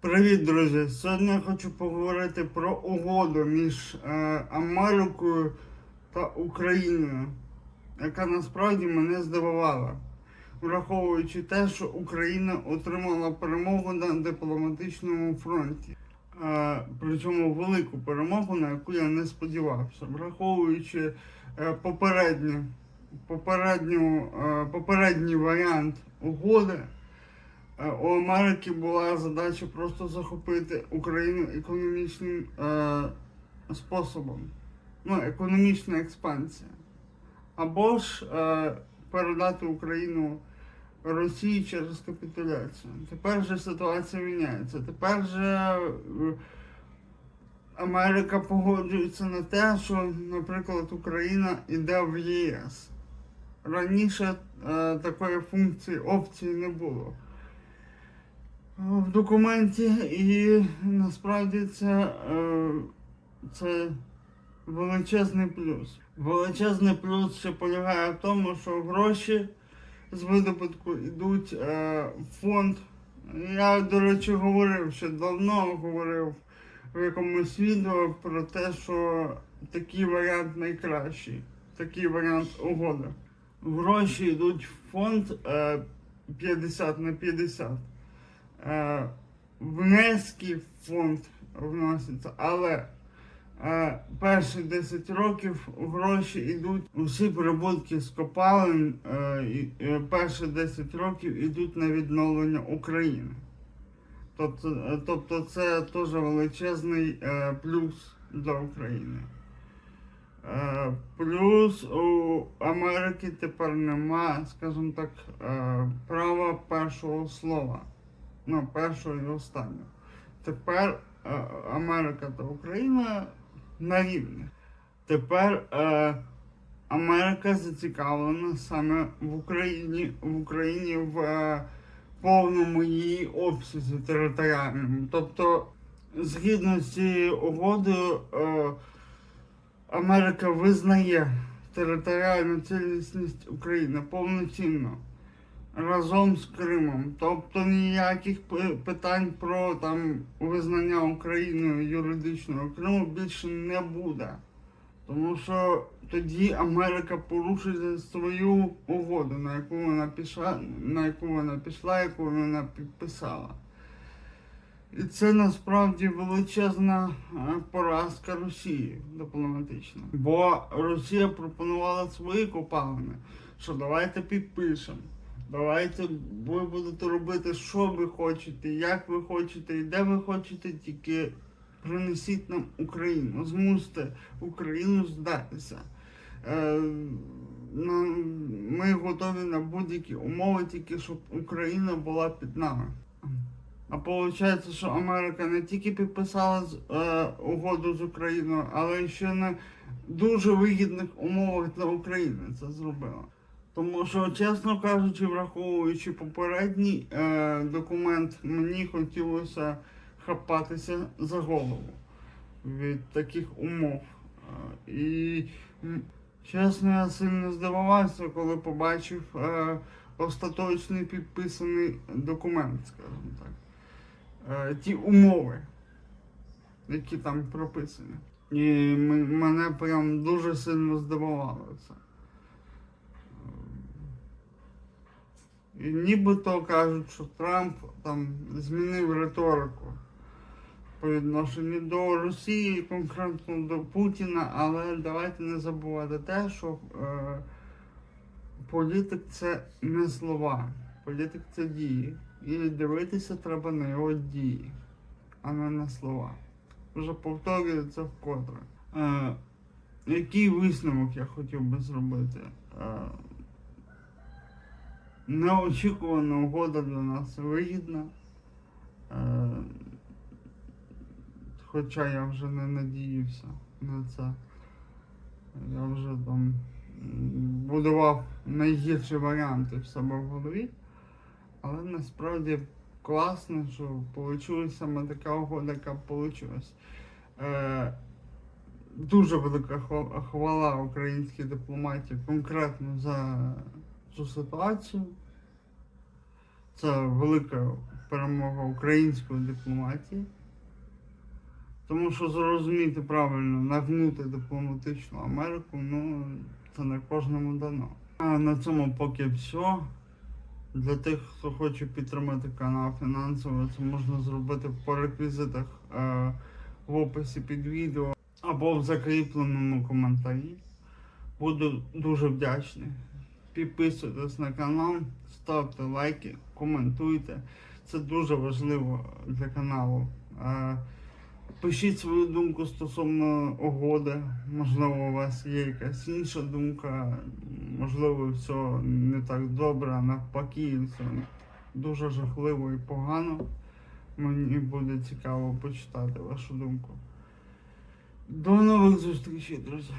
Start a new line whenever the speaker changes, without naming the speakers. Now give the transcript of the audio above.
Привіт, друзі! Сьогодні я хочу поговорити про угоду між е, Америкою та Україною, яка насправді мене здивувала, враховуючи те, що Україна отримала перемогу на дипломатичному фронті. Е, причому велику перемогу, на яку я не сподівався, враховуючи е, попередню, попередню, е, попередній варіант угоди. Е, У Америки була задача просто захопити Україну економічним е, способом. Ну, економічна експансія. Або ж е, передати Україну Росії через капітуляцію. Тепер же ситуація міняється. Тепер же е, Америка погоджується на те, що, наприклад, Україна йде в ЄС. Раніше е, такої функції опції не було в документі, і насправді це, е, це величезний плюс. Величезний плюс ще полягає в тому, що гроші з видобутку йдуть е, в фонд. Я, до речі, говорив ще давно говорив в якомусь відео про те, що такий варіант найкращий, такий варіант угоди. Гроші йдуть в фонд е, 50 на 50 е, внески в фонд вносяться, але е, перші 10 років гроші йдуть, усі прибутки з копалин е, перші 10 років йдуть на відновлення України. Тобто, е, тобто це теж величезний плюс для України. Плюс у Америки тепер нема, скажімо так, права першого слова. Ну, першого і останнього. Тепер е, Америка та Україна на рівні. Тепер е, Америка зацікавлена саме в Україні, в Україні в е, повному її обсязі територіальному. Тобто, згідно з цією угодою, е, Америка визнає територіальну цілісність України повноцінно разом з Кримом. Тобто ніяких питань про там визнання Україною юридичного Криму більше не буде. Тому що тоді Америка порушить свою угоду, на яку вона пішла, на яку вона пішла, яку вона підписала. І це насправді величезна е, поразка Росії дипломатична. Бо Росія пропонувала свої копалини, що давайте підпишемо. Давайте ви будете робити, що ви хочете, як ви хочете і де ви хочете, тільки принесіть нам Україну, змусьте Україну здатися. Е, ми готові на будь-які умови, тільки щоб Україна була під нами. А виходить, що Америка не тільки підписала е, угоду з Україною, але ще на дуже вигідних умовах для України це зробила. Тому що, чесно кажучи, враховуючи попередній е, документ, мені хотілося хапатися за голову від таких умов. Е, і чесно, я сильно здивувався, коли побачив е, остаточний підписаний документ, скажімо так. Е, ті умови, які там прописані. І мене прям дуже сильно здивувало це. І нібито кажуть, що Трамп там змінив риторику по відношенню до Росії, конкретно до Путіна, але давайте не забувати те, що е, політик це не слова, політик це дії. І дивитися треба на його дії, а не на слова. Вже повторюю це вкотре. Е, який висновок я хотів би зробити? Е, неочікувана угода для нас вигідна. Е, хоча я вже не надіявся на це. Я вже там будував найгірші варіанти в себе в голові. Але насправді класно, що вийшла саме така угода, яка вийшла. Е, дуже велика хва- хвала українській дипломатії конкретно за цю ситуацію. Це велика перемога української дипломатії. Тому що зрозуміти правильно, нагнути дипломатичну Америку, ну це не кожному дано. А на цьому поки все. Для тих, хто хоче підтримати канал фінансово, це можна зробити по реквізитах е, в описі під відео або в закріпленому коментарі. Буду дуже вдячний. Підписуйтесь на канал, ставте лайки, коментуйте. Це дуже важливо для каналу. Е, Пишіть свою думку стосовно угоди. Можливо, у вас є якась інша думка, можливо, все не так добре, а навпаки, все дуже жахливо і погано. Мені буде цікаво почитати вашу думку. До нових зустрічей, друзі.